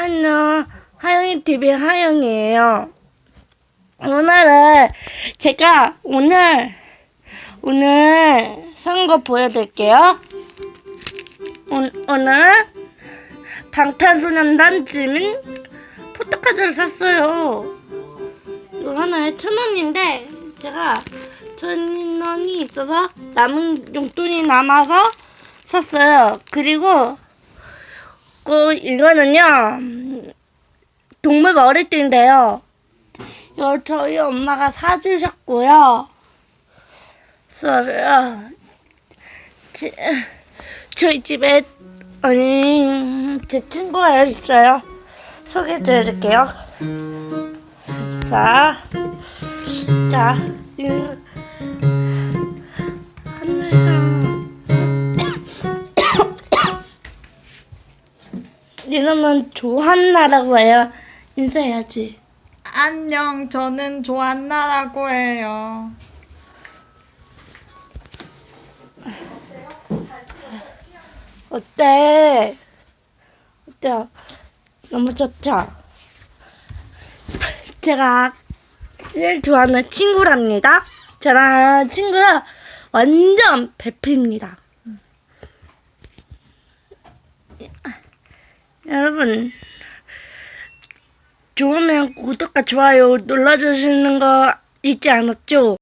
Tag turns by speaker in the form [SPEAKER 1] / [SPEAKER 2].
[SPEAKER 1] 안녕. 하영이 TV 하영이에요. 오늘은 제가 오늘 오늘 산 거 보여드릴게요. 오, 오늘 방탄소년단 지민 포토카드를 샀어요. 이거 하나에 천 원인데 제가 천 원이 있어서 남은 용돈이 남아서 샀어요. 그리고 그 이거는요 동물 머리띠인데요. 이거 저희 엄마가 사주셨고요. 그래서요 제- 저희 집에 아니 제 친구가 있어요. 소개해드릴게요. 자, 자, 이 이름은 조한나라고 해요. 인사해야지.
[SPEAKER 2] 안녕, 저는 조안나라고 해요.
[SPEAKER 1] 어때? 어때요? 너무 좋죠? 제가 제일 좋아하는 친구랍니다. 저랑 친구가 완전 배피입니다. 여러분, 좋으면 구독과 좋아요 눌러주시는 거 잊지 않았죠?